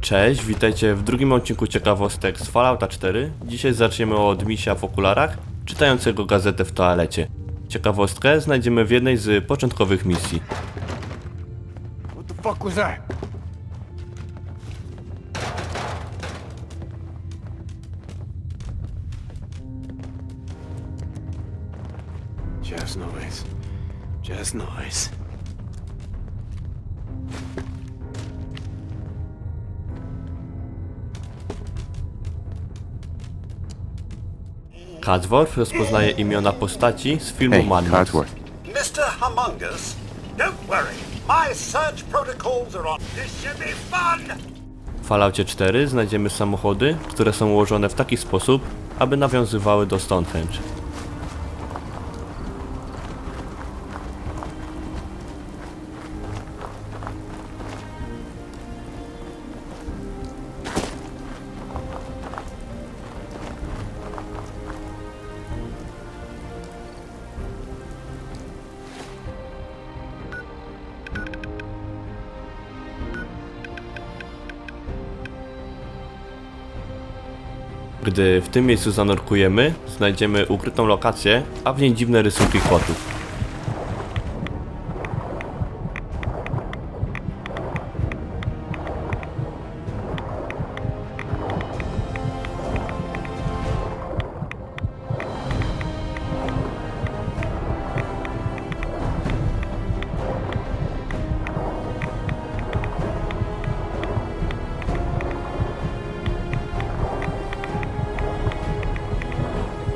Cześć, witajcie w drugim odcinku ciekawostek z Fallouta 4. Dzisiaj zaczniemy od misia w okularach, czytającego gazetę w toalecie. Ciekawostkę znajdziemy w jednej z początkowych misji. What the fuck was that? Just noise. Just noise. Cadsworth rozpoznaje imiona postaci z filmu Hey, Mad Max. Codsworth. Mr. Humongous, don't worry. My search protocols are on. This should be fun! W Falloutie 4 znajdziemy samochody, które są ułożone w taki sposób, aby nawiązywały do Stonehenge. Gdy w tym miejscu zanurkujemy, znajdziemy ukrytą lokację, a w niej dziwne rysunki kotów.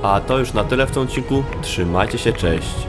A to już na tyle w tym odcinku. Trzymajcie się, cześć.